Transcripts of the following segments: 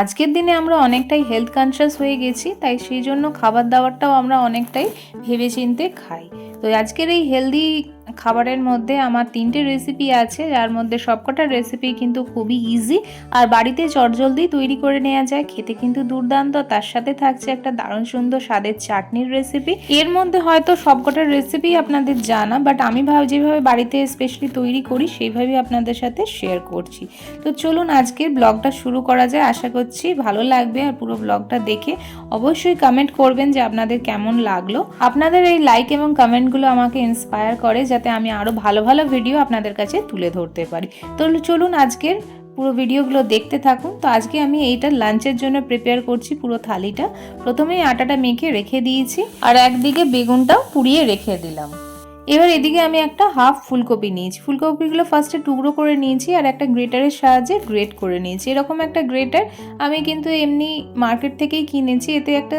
আজকের দিনে আমরা অনেকটাই হেলথ কনসিয়াস হয়ে গেছি, তাই সেই জন্য খাবার দাবারটাও আমরা অনেকটাই ভেবেচিন্তে খাই। তো আজকের এই হেলদি খাবারের মধ্যে আমার তিনটে রেসিপি আছে, যার মধ্যে সবকটা রেসিপি কিন্তু খুবই ইজি আর বাড়িতে চটজলদি তৈরি করে নেওয়া যায়। খেতে কিন্তু দুর্দান্ত, তার সাথে থাকছে একটা দারুণ সুন্দর স্বাদের চাটনির রেসিপি এর মধ্যে হয়তো সবকটা রেসিপি আপনাদের জানা বাট আমি ভাব, যেভাবে বাড়িতে স্পেশালি তৈরি করি, সেইভাবেই আপনাদের সাথে শেয়ার করছি। তো চলুন আজকের ব্লগটা শুরু করা যায়। আশা করছি ভালো লাগবে আর পুরো ব্লগটা দেখে অবশ্যই কমেন্ট করবেন যে আপনাদের কেমন লাগল। আপনাদের এই লাইক এবং কমেন্টগুলো আমাকে ইন্সপায়ার করে যাতে আমি আরও ভালো ভালো ভিডিও আপনাদের কাছে তুলে ধরতে পারি। তো চলুন আজকের পুরো ভিডিওগুলো দেখতে থাকুন। তো আজকে আমি এইটা লাঞ্চের জন্য প্রিপেয়ার করছি পুরো থালিটা। প্রথমেই আটাটা মেখে রেখে দিয়েছি আর একদিকে বেগুনটাও পুড়িয়ে রেখে দিলাম। এবার এদিকে আমি একটা হাফ ফুলকপি নিয়েছি। ফুলকপিগুলো ফার্স্টে টুকরো করে নিয়েছি আর একটা গ্রেটারের সাহায্যে গ্রেট করে নিয়েছি। এরকম একটা গ্রেটার আমি কিন্তু এমনি মার্কেট থেকেই কিনেছি। এতে একটা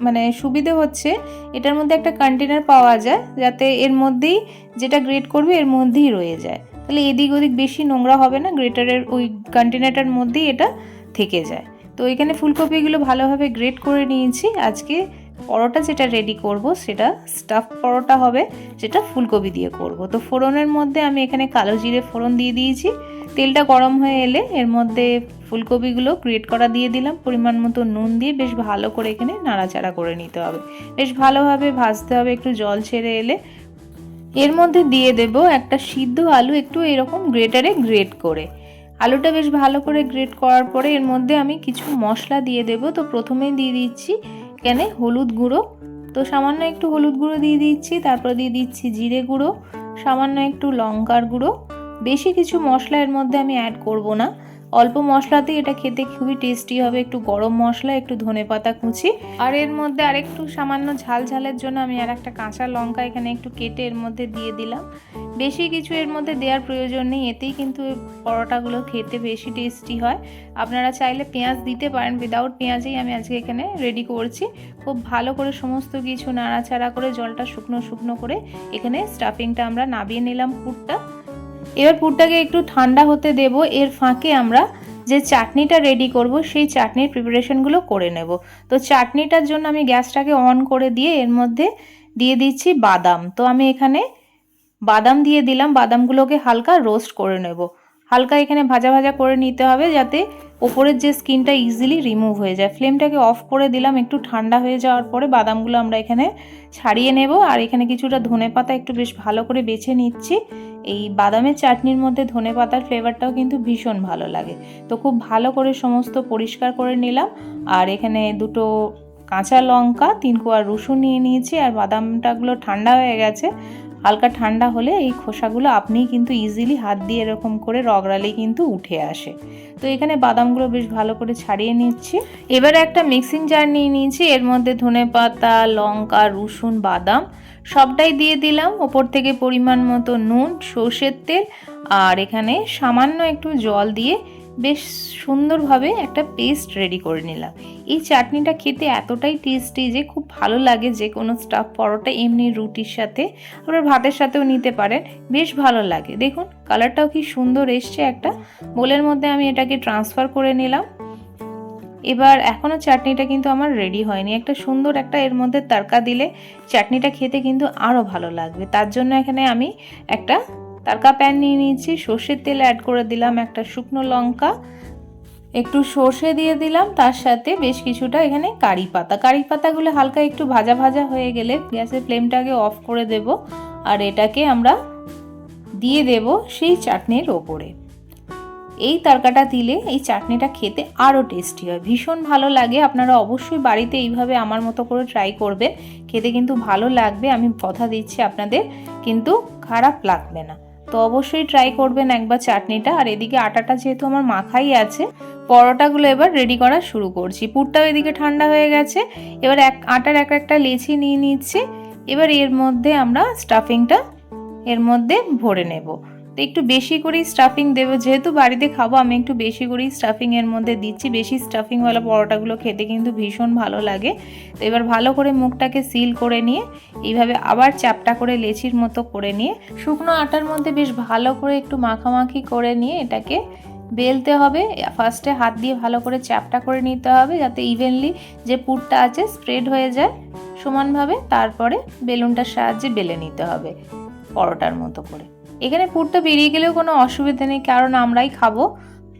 মানে সুবিধে হচ্ছে, এটার মধ্যে একটা কন্টেনার পাওয়া যায়, যাতে এর মধ্যেই যেটা গ্রেট করবে এর মধ্যেই রয়ে যায়। তাহলে এদিক ওদিক বেশি নোংরা হবে না গ্রেটারের ওই কন্টেনারটার মধ্যেই এটা থেকে যায়। তো এখানে ফুলকপিগুলো ভালোভাবে গ্রেট করে নিয়েছি। আজকে পরোটা যেটা রেডি করব, সেটা স্টাফ পরোটা হবে সেটা ফুলকপি দিয়ে করব। তো ফোড়নের মধ্যে আমি এখানে কালো জিরে ফোড়ন দিয়ে দিয়েছি। তেলটা গরম হয়ে এলে এর মধ্যে ফুলকপিগুলো গ্রেট করা দিয়ে দিলাম। পরিমাণ মতো নুন দিয়ে বেশ ভালো করে এখানে নাড়াচাড়া করে নিতে হবে। বেশ ভালোভাবে ভাজতে হবে, একটু জল ছেড়ে এলে। এর মধ্যে দিয়ে দেব একটা সিদ্ধ আলু একটু এরকম গ্রেটারে গ্রেট করে। আলুটা বেশ ভালো করে গ্রেট করার পরে এর মধ্যে আমি কিছু মশলা দিয়ে দেব। তো প্রথমেই দিয়ে দিচ্ছি এখানে হলুদ গুঁড়ো। তো সামান্য একটু হলুদ গুঁড়ো দিয়ে দিচ্ছি, তারপর দিয়ে দিচ্ছি জিরে গুঁড়ো, সামান্য একটু লঙ্কার গুঁড়ো। বেশি কিছু মশলা এর মধ্যে আমি অ্যাড করব না। অল্প মশলাতেই এটা খেতে খুবই টেস্টি হবে। একটু গরম মশলা, একটু ধনে পাতা কুচি। আর এর মধ্যে আরেকটু সামান্য ঝাল ঝালের জন্য আমি আর একটা কাঁচা লঙ্কা এখানে একটু কেটে এর মধ্যে দিয়ে দিলাম। বেশি কিছু এর মধ্যে দেওয়ার প্রয়োজন নেই। এতেই কিন্তু পরোটাগুলো খেতে বেশি টেস্টি হয়। আপনারা চাইলে পেঁয়াজ দিতে পারেন। উইদাউট পেঁয়াজেই আমি আজকে এখানে রেডি করছি। খুব ভালো করে সমস্ত কিছু নাড়াচাড়া করে জলটা শুকনো শুকনো করে এখানে স্টাফিংটা আমরা নাবিয়ে নিলাম পুরটা। এবার পুরটাকে একটু ঠান্ডা হতে দেব। এর ফাঁকে আমরা যে চাটনিটা রেডি করব, সেই চাটনির প্রিপারেশনগুলো করে নেব। তো চাটনিটার জন্য আমি গ্যাসটাকে অন করে দিয়ে এর মধ্যে দিয়ে দিচ্ছি বাদাম। তো আমি এখানে বাদাম দিয়ে দিলাম। বাদামগুলোকে হালকা রোস্ট করে নেব। হালকা এখানে ভাজা ভাজা করে নিতে হবে যাতে ওপরের যে স্কিনটা ইজিলি রিমুভ হয়ে যায়। ফ্লেমটাকে অফ করে দিলাম। একটু ঠান্ডা হয়ে যাওয়ার পরে বাদামগুলো আমরা এখানে ছাড়িয়ে নেব। আর এখানে কিছুটা ধনে পাতা একটু বেশ ভালো করে বেছে নিচ্ছি। এই বাদামের চাটনির মধ্যে ধনে পাতার ফ্লেভারটাও কিন্তু ভীষণ ভালো লাগে। তো খুব ভালো করে সমস্ত পরিষ্কার করে নিলাম। আর এখানে দুটো কাঁচা লঙ্কা, তিন কোয়া রসুন নিয়ে নিয়েছি, আর বাদামটাগুলো ঠান্ডা হয়ে গেছে। হালকা ঠান্ডা হলে এই খোসাগুলো আপনিই কিন্তু ইজিলি হাত দিয়ে এরকম করে রগড়ালেই কিন্তু উঠে আসে। তো এখানে বাদামগুলো বেশ ভালো করে ছাড়িয়ে নিচ্ছি। এবারে একটা মিক্সিং জার নিয়ে নিয়েছি। এর মধ্যে ধনে পাতা, লঙ্কা, রসুন, বাদাম। সবটাই দিয়ে দিলাম। ওপর থেকে পরিমাণ মতো নুন, সর্ষের তেল আর এখানে সামান্য একটু জল দিয়ে বেশ সুন্দরভাবে একটা পেস্ট রেডি করে নিলাম। এই চাটনিটা খেতে এতটাই টেস্টি যে খুব ভালো লাগে যে কোনো স্টাফ পরোটা এমনি রুটির সাথে আপনার ভাতের সাথেও নিতে পারেন, বেশ ভালো লাগে। দেখুন কালারটাও কি সুন্দর এসছে একটা। বোলের মধ্যে আমি এটাকে ট্রান্সফার করে নিলাম। এবার এখনও চাটনিটা কিন্তু আমার রেডি হয়নি। একটা সুন্দর একটা এর মধ্যে তারকা দিলে চাটনিটা খেতে কিন্তু আরও ভালো লাগবে। তার জন্য এখানে আমি একটা তারকা প্যান নিয়ে নিয়েছি। সর্ষের তেল অ্যাড করে দিলাম একটা শুকনো লঙ্কা। একটু সর্ষে দিয়ে দিলাম। তার সাথে বেশ কিছুটা এখানে কারি পাতা। কারি পাতাগুলো হালকা একটু ভাজা ভাজা হয়ে গেলে গ্যাসের ফ্লেমটাকে অফ করে দেব। আর এটাকে আমরা দিয়ে দেব সেই চাটনির ওপরে। এই তরকাটা দিলে এই চাটনিটা খেতে আরও টেস্টি হয়। ভীষণ ভালো লাগে। আপনারা অবশ্যই বাড়িতে এইভাবে আমার মতো করে ট্রাই করবেন। খেতে কিন্তু ভালো লাগবে। আমি কথা দিচ্ছি আপনাদের। কিন্তু খারাপ লাগবে না। তো অবশ্যই ট্রাই করবেন একবার চাটনিটা। আর এদিকে আটাটা যেহেতু আমার মাখাই আছে, পরোটাগুলো এবার রেডি করা শুরু করছি। পুরটাও এদিকে ঠান্ডা হয়ে গেছে। এবার এক, আটার এক একটা লেচি নিয়ে নিচ্ছি। এবার এর মধ্যে আমরা স্টাফিংটা এর মধ্যে ভরে নেব। তো একটু বেশি করেই স্টাফিং দেবো। যেহেতু বাড়িতে খাব, আমি একটু বেশি করেই স্টাফিং এর মধ্যে দিচ্ছি। বেশি স্টাফিংওয়ালা পরোটাগুলো খেতে কিন্তু ভীষণ ভালো লাগে। তো এবার ভালো করে মুখটাকে সিল করে নিয়ে, এইভাবে আবার চ্যাপটা করে লেচির মতো করে নিয়ে, শুকনো আটার মধ্যে বেশ ভালো করে একটু মাখামাখি করে নিয়ে এটাকে বেলতে হবে। ফার্স্টে হাত দিয়ে ভালো করে চ্যাপটা করে নিতে হবে যাতে ইভেনলি যে পুরটা আছে স্প্রেড হয়ে যায় সমানভাবে। তারপরে বেলুনটার সাহায্যে বেলে নিতে হবে পরোটার মতো করে। এখানে পুরটা বেরিয়ে গেলেও কোনো অসুবিধা নেই, কারণ আমরাই খাব,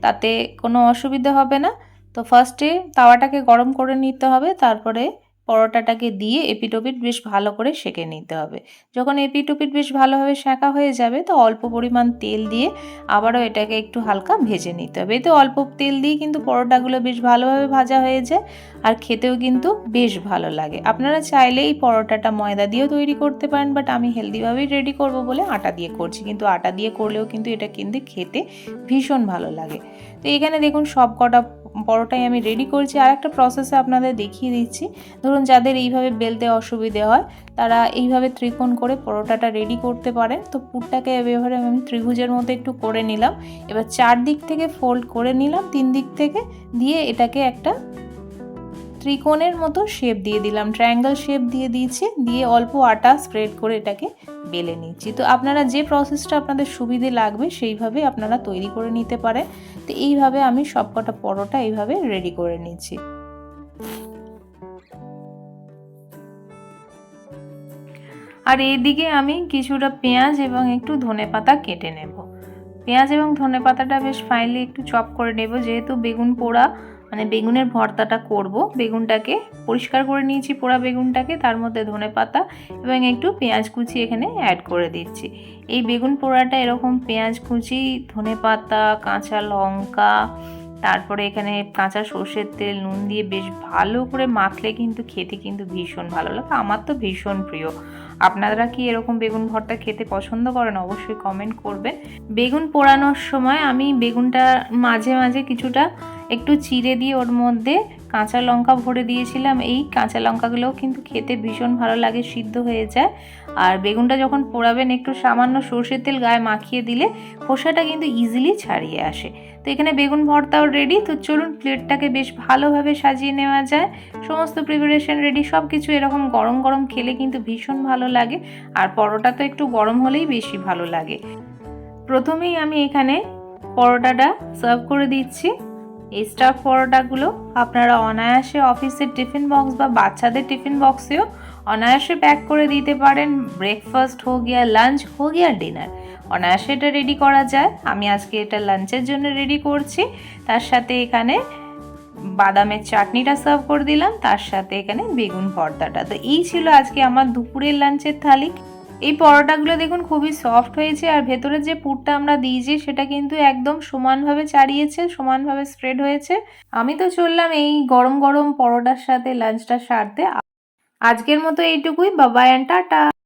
তাতে কোনো অসুবিধা হবে না। তো ফার্স্টে তাওয়াটাকে গরম করে নিতে হবে, তারপরে পরোটাটাকে দিয়ে এপিটোপিট বেশ ভালো করে সেঁকে নিতে হবে। যখন এপিটোপিট বেশ ভালোভাবে সেঁকা হয়ে যাবে, তো অল্প পরিমাণ তেল দিয়ে আবারও এটাকে একটু হালকা ভেজে নিতে হবে। এতে অল্প তেল দিয়ে কিন্তু পরোটাগুলো বেশ ভালোভাবে ভাজা হয়ে যায় আর খেতেও কিন্তু বেশ ভালো লাগে। আপনারা চাইলে এই পরোটাটা ময়দা দিয়েও তৈরি করতে পারেন, বাট আমি হেলদিভাবেই রেডি করব বলে আটা দিয়ে করছি। কিন্তু আটা দিয়ে করলেও কিন্তু এটা কিন্তু খেতে ভীষণ ভালো লাগে। তো এখানে দেখুন সব কটা পরোটাই আমি রেডি করছি। আর একটা প্রসেসে আপনাদের দেখিয়ে দিচ্ছি। ধরুন যাদের এইভাবে বেলতে অসুবিধে হয়, তারা এইভাবে ত্রিকোণ করে পরোটাটা রেডি করতে পারেন তো পুরটাকে এভাবে আমি ত্রিভুজের মতো একটু করে নিলাম। এবার চার দিক থেকে ফোল্ড করে নিলাম। তিন দিক থেকে দিয়ে এটাকে একটা ত্রিকোণের মতো শেপ দিয়ে দিলাম ট্রায়াঙ্গেল শেপ দিয়ে দিয়েছি, দিয়ে অল্প আটা স্প্রেড করে এটাকে বেলে নিচ্ছি। তো আপনারা যে প্রসেসটা আপনাদের সুবিধে লাগবে, সেইভাবে আপনারা তৈরি করে নিতে পারেন। তো এইভাবে আমি সবকটা পরোটা এইভাবে রেডি করে নিচ্ছি। আর এইদিকে আমি কিছুটা পেঁয়াজ এবং একটু ধনে পাতা কেটে নেব। পেঁয়াজ এবং ধনে পাতাটা বেশ ফাইনলি একটু চপ করে নেব, যেহেতু বেগুন পোড়া মানে বেগুনের ভর্তাটা করব। বেগুনটাকে পরিষ্কার করে নিয়েছি, পোড়া বেগুনটাকে, তার মধ্যে ধনে পাতা এবং একটু পেঁয়াজ কুচি এখানে অ্যাড করে দিচ্ছি। এই বেগুন পোড়াটা এরকম পেঁয়াজ কুচি, ধনে পাতা, কাঁচা লঙ্কা, তারপরে এখানে কাঁচা সর্ষের তেল, নুন দিয়ে বেশ ভালো করে মাখলে কিন্তু খেতে কিন্তু ভীষণ ভালো লাগে। আমার তো ভীষণ প্রিয়। আপনারা কি এরকম বেগুন ভর্তা খেতে পছন্দ করেন? অবশ্যই কমেন্ট করবেন। বেগুন পোড়ানোর সময় আমি বেগুনটা মাঝে মাঝে কিছুটা একটু চিড়ে দিয়ে ওর মধ্যে কাঁচা লঙ্কা ভরে দিয়েছিলাম। এই কাঁচা লঙ্কাগুলোও কিন্তু খেতে ভীষণ ভালো লাগে, সিদ্ধ হয়ে যায়। আর বেগুনটা যখন পোড়াবেন, একটু সামান্য সর্ষের তেল গায়ে মাখিয়ে দিলে খোসাটা কিন্তু ইজিলি ছাড়িয়ে আসে। তো এখানে বেগুন ভর্তাও রেডি তো চলুন প্লেটটাকে বেশ ভালোভাবে সাজিয়ে নেওয়া যায়। সমস্ত প্রিপারেশন রেডি সব কিছু এরকম গরম গরম খেলে কিন্তু ভীষণ ভালো লাগে। আর পরোটা তো একটু গরম হলেই বেশি ভালো লাগে। প্রথমেই আমি এখানে পরোটাটা সার্ভ করে দিচ্ছি। এই স্টাফ পরোটাগুলো আপনারা অনায়াসে অফিসের টিফিন বক্স বা বাচ্চাদের টিফিন বক্সেও অনায়াসে প্যাক করে দিতে পারেন। ব্রেকফাস্ট হোক গিয়া লাঞ্চ হোক গিয়া ডিনার অনায়াসে এটা রেডি করা যায়। আমি আজকে এটা লাঞ্চের জন্য রেডি করছি। তার সাথে এখানে বাদামের চাটনিটা সার্ভ করে দিলাম। তার সাথে এখানে বেগুন ভর্তাটা তো এই ছিল আজকে আমার দুপুরের লাঞ্চের থালি। এই পরোটাগুলো দেখুন খুবই সফট হয়েছে আর ভেতরে যে পুরটা আমরা দিয়েছি সেটা কিন্তু একদম সমানভাবে চাড়িয়েছে, সমানভাবে স্প্রেড হয়েছে। আমি তো চললাম এই গরম গরম পরোটার সাথে লাঞ্চটা সারতে। আজকের মতো এইটুকুই বাবা অ্যান্ড টাটা।